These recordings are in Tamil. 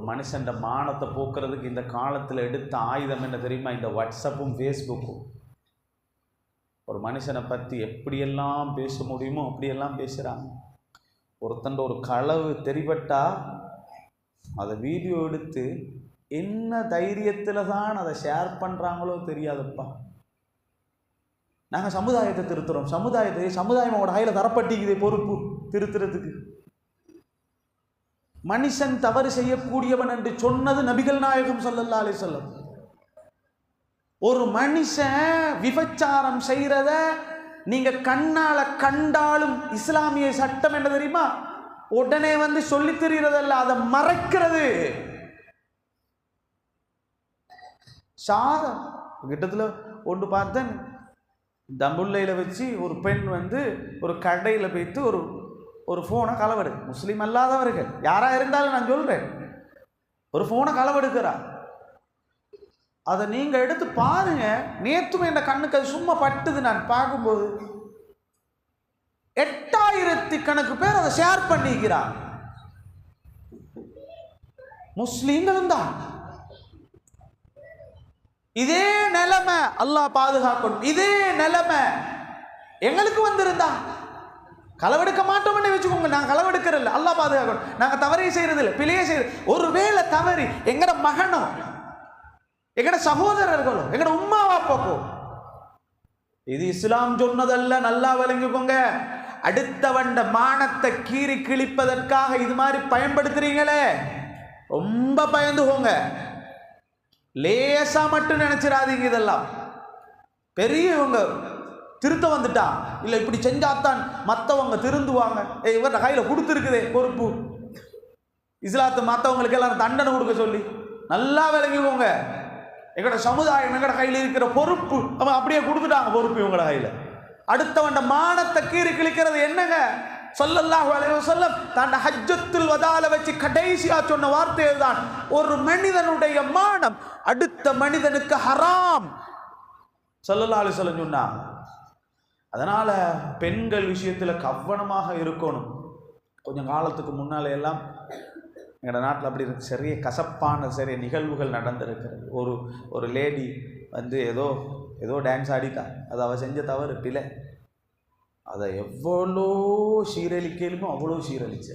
ஒரு மனுஷன் மானத்தை போக்குறதுக்கு இந்த காலத்தில் எடுத்த ஆயுதம் என்ன தெரியுமா? இந்த வாட்ஸ்அப்பும் ஃபேஸ்புக்கும் ஒரு மனுஷனை பற்றி எப்படியெல்லாம் பேச முடியுமோ அப்படியெல்லாம் பேசுகிறாங்க ஒருத்தண்ட ஒரு களவு தெரிபட்டா அதை வீடியோ எடுத்து என்ன தைரியத்தில் தான் அதை ஷேர் பண்ணுறாங்களோ தெரியாதுப்பா. நாங்கள் சமுதாயத்தை திருத்துறோம். சமுதாயத்தை சமுதாயமோட கையில் தரப்பட்டிக்குது பொறுப்பு திருத்துறதுக்கு. மனுஷன் தவறு செய்யக்கூடியவன் என்று சொன்னது நபிகள் நாயகம் ஸல்லல்லாஹு அலி சொல்லம் ஒரு மனுஷன் விபச்சாரம் செய்கிறத நீங்க கண்ணால கண்டாலும் இஸ்லாமிய சட்டம் என்ன தெரியுமா? உடனே வந்து சொல்லி தெரிகிறதல்ல அதை மறைக்கிறது. சாதம். கிட்டத்தில் ஒன்று பார்த்தேன். தம்புள்ளையில் வச்சு ஒரு பெண் வந்து ஒரு கடையில் போய்த்து ஒரு ஒரு ஃபோனை களவெடு. முஸ்லீம் அல்லாதவர்கள். யாராக இருந்தாலும் நான் சொல்கிறேன் ஒரு ஃபோனை களவெடுக்கிறா. அதை நீங்கள் எடுத்து பாருங்க. நேற்றுமே என் கண்ணுக்கு அது சும்மா பட்டுது நான் பார்க்கும்போது. எட்டாயிரத்தி கணக்கு பேர் அதை ஷேர் பண்ணிக்கிறார் முஸ்லீம்களும் தான். இதே நிலைமை அல்லாஹ் பாதுகாக்கணும். இதே நிலைமை எங்களுக்கு வந்திருந்தா. களவெடுக்க மாட்டோம்னு வச்சுக்கோங்க. நாங்கள் களவெடுக்கிறதில்ல. அல்லாஹ் பாதுகாக்கணும். நாங்கள் தவறே செய்கிறது இல்லை பிழையே செய்யறது ஒருவேளை தவறி எங்கட மகனோ எங்கட சகோதரர்களோ எங்கட உம்மா வாப்பாக்கோ இது இஸ்லாம் சொன்னதல்ல. நல்லா விளங்கிக்கோங்க. அடுத்தவண்ட மானத்தை கீறி கிழிப்பதற்காக இது மாதிரி பயன்படுத்துறீங்களே? ரொம்ப பயந்துக்கோங்க. லேசா மட்டும் நினைச்சிடாதீங்க இதெல்லாம். பெரியவங்க திருத்த வந்துட்டா? இல்லை இப்படி செஞ்சாத்தான் மற்றவங்க திருந்துவாங்க. ஏய் இவர்கிட்ட கையில் கொடுத்துருக்குதே பொறுப்பு. இஸ்லாத்து மற்றவங்களுக்கு எல்லாம் தண்டனை கொடுக்க சொல்லி. நல்லா விளங்கிக்கோங்க. எங்களோட சமுதாயம் எங்களோட கையில் இருக்கிற பொறுப்பு. அவன் அப்படியே கொடுத்துட்டாங்க பொறுப்பு இவங்களோட கையில். அடுத்தவன் மானத்தை கீறி கிழிக்கிறது என்னங்க? சொல்லல்லாஹு அலைஹி வஸல்லம் தன் ஹஜ்ஜத்துல் வதால வச்சு கடைசியா சொன்ன வார்த்தை தான் ஒரு மனிதனுடைய மானம் அடுத்த மனிதனுக்கு ஹராம். சொல்லல்லா சொல்ல சொன்னா அதனால் பெண்கள் விஷயத்தில் கவனமாக இருக்கணும். கொஞ்சம் காலத்துக்கு முன்னால் எல்லாம் எங்களோட நாட்டில் அப்படி இருக்கு. சிறிய கசப்பான சிறிய நிகழ்வுகள் நடந்திருக்கிறது. ஒரு ஒரு லேடி வந்து ஏதோ ஏதோ டான்ஸ் ஆடிட்டா. அது அவள் செஞ்ச தவறு பிழை. அதை எவ்வளோ சீரழிக்கலுமோ அவ்வளோ சீரழிச்ச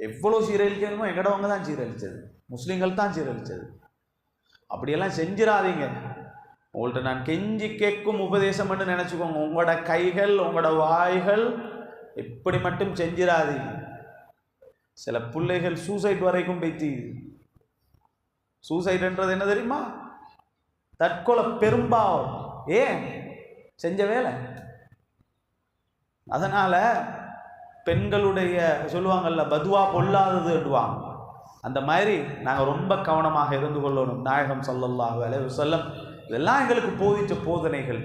எவ்வளோ சீரழிக்கலுமோ எங்கடவங்க தான் சீரழிச்சது. முஸ்லீம்கள் தான் சீரழிச்சது. அப்படியெல்லாம் செஞ்சிடாதீங்க உங்கள்கிட்ட நான் கெஞ்சி கேட்கும் உபதேசம்னு நினச்சிக்கோங்க. உங்களோட கைகள் உங்களோட வாய்கள் எப்படி மட்டும் செஞ்சிடாது சில பிள்ளைகள் சூசைட் வரைக்கும் போய்த்தி சூசைடுன்றது என்ன தெரியுமா? தற்கொலை பெரும்பாவம். ஏன்? செஞ்ச வேலை. அதனால் பெண்களுடைய சொல்லுவாங்கல்ல பதுவா பொல்லாததுடுவாங்க அந்த மாதிரி நாங்கள் ரொம்ப கவனமாக இருந்து கொள்ளணும். நாயகம் ஸல்லல்லாஹு வேலை வஸல்லம் இதெல்லாம் எங்களுக்கு போதித்த போதனைகள்.